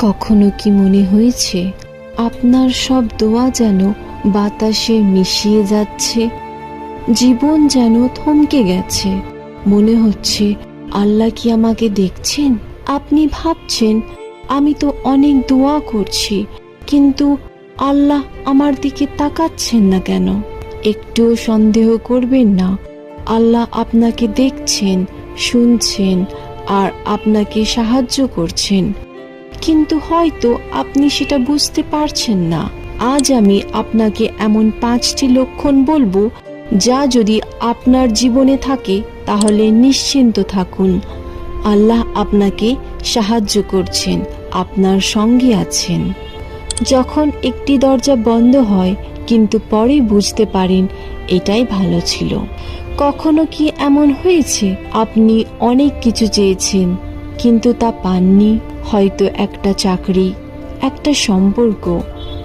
কখনো কি মনে হয়েছে আপনার সব দোয়া যেন বাতাসে মিশিয়ে যাচ্ছে? জীবন যেন থমকে গেছে। মনে হচ্ছে আল্লাহ কি আমাকে দেখছেন? আপনি ভাবছেন, আমি তো অনেক দোয়া করছি, কিন্তু আল্লাহ আমার দিকে তাকাচ্ছেন না কেন? একটুও সন্দেহ করবেন না। আল্লাহ আপনাকে দেখছেন, শুনছেন আর আপনাকে সাহায্য করছেন। কিন্তু হয়তো আপনি সেটা বুঝতে পারছেন না। আজ আমি আপনাকে এমন পাঁচটি লক্ষণ বলব যা যদি আপনার জীবনে থাকে, তাহলে নিশ্চিন্ত থাকুন। আল্লাহ আপনাকে সাহায্য করছেন, আপনার সঙ্গে আছেন। যখন একটি দরজা বন্ধ হয়, কিন্তু পরে বুঝতে পারেন এটাই ভালো ছিল। কখনো কি এমন হয়েছে? আপনি অনেক কিছু চেয়েছেন। কিন্তু তা পাননি হয়তো একটা চাকরি, একটা সম্পর্ক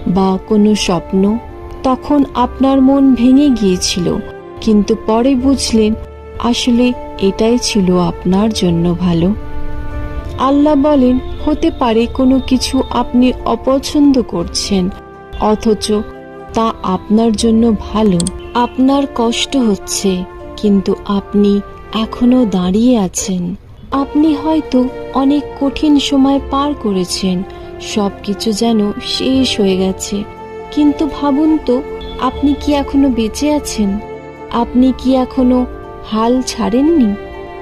বা কোনো স্বপ্ন। তখন আপনার মন ভেঙে গিয়েছিল, কিন্তু পরে বুঝলেন আসলে এটাই ছিল আপনার জন্য ভালো। আল্লাহ বলেন, হতে পারে কোনো কিছু আপনি অপছন্দ করছেন, অথচ তা আপনার জন্য ভালো। আপনার কষ্ট হচ্ছে, কিন্তু আপনি এখনও দাঁড়িয়ে আছেন। আপনি হয়তো অনেক কঠিন সময় পার করেছেন। সব কিছু যেন শেষ হয়ে গেছে। কিন্তু ভাবুন তো, আপনি কি এখনও বেঁচে আছেন? আপনি কি এখনও হাল ছাড়েননি?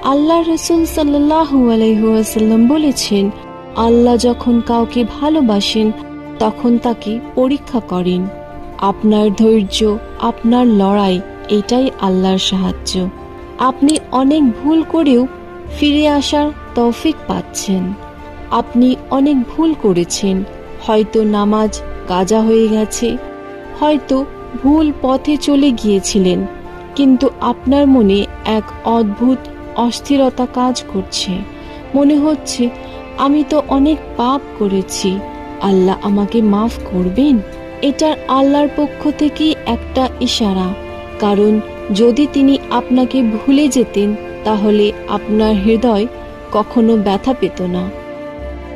আল্লাহ রসুল সাল্লাহ আলাইসাল্লাম বলেছেন, আল্লাহ যখন কাউকে ভালোবাসেন, তখন তাকে পরীক্ষা করেন। আপনার ধৈর্য, আপনার লড়াই, এটাই আল্লাহর সাহায্য। আপনি অনেক ভুল করেও ফিরে আসার তৌফিক পাচ্ছেন। আপনি অনেক ভুল করেছেন। হয়তো নামাজ কাজা হয়ে গেছে। হয়তো ভুল পথে চলে গিয়েছিলেন। কিন্তু আপনার মনে এক অদ্ভুত অস্থিরতা কাজ করছে। মনে হচ্ছে, আমি তো অনেক পাপ করেছি। আল্লাহ আমাকে মাফ করবেন? এটা আল্লাহর পক্ষ থেকে একটা ইশারা। কারণ যদি তিনি আপনাকে ভুলে যেতেন তাহলে আপনার হৃদয় কখনো ব্যথা পেত না।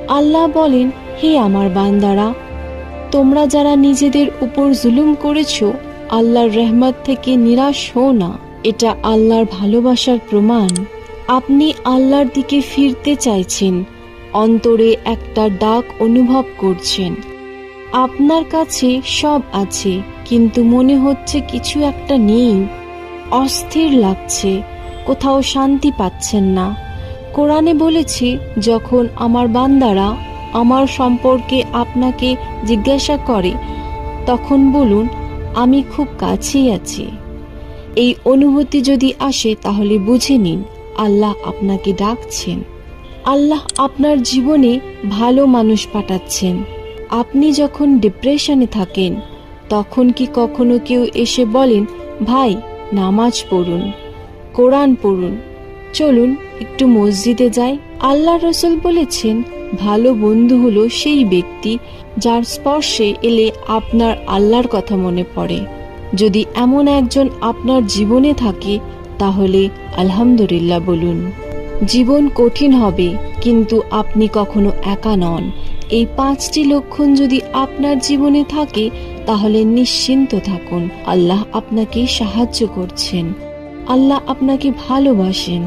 আল্লাহ বলেন, হে আমার বান্দারা, তোমরা যারা নিজেদের উপর জুলুম করেছ, আল্লাহর রহমত থেকে নিরাশ হও না। এটা আল্লাহর ভালোবাসার প্রমাণ। আপনি আল্লাহর দিকে ফিরতে চাইছেন, অন্তরে একটা ডাক অনুভব করছেন। আপনার কাছে সব আছে, কিন্তু মনে হচ্ছে কিছু একটা নেই। অস্থির লাগছে। কোথাও শান্তি পাচ্ছেন না। কোরআনে বলেছি, যখন আমার বান্দারা আমার সম্পর্কে আপনাকে জিজ্ঞাসা করে, তখন বলুন, আমি খুব কাছেই আছি। এই অনুভূতি যদি আসে, তাহলে বুঝে নিন, আল্লাহ আপনাকে ডাকছেন। আল্লাহ আপনার জীবনে ভালো মানুষ পাঠাচ্ছেন। আপনি যখন ডিপ্রেশনে থাকেন, তখন কি কখনো কেউ এসে বলেন, ভাই, নামাজ পড়ুন। কোরআন পড়ুন। চলুন, একটু মসজিদে যাই। আল্লাহ রসুল বলেছেন, ভালো বন্ধু হলো সেই ব্যক্তি যার স্পর্শে এলে আপনার আল্লাহর কথা মনে পড়ে। যদি এমন একজন আপনার জীবনে থাকে, তাহলে আলহামদুলিল্লাহ বলুন। জীবন কঠিন হবে, কিন্তু আপনি কখনো একা নন। এই পাঁচটি লক্ষণ যদি আপনার জীবনে থাকে, তাহলে নিশ্চিন্ত থাকুন। আল্লাহ আপনাকে সাহায্য করছেন। আল্লাহ আপনাকে ভালোবাসেন।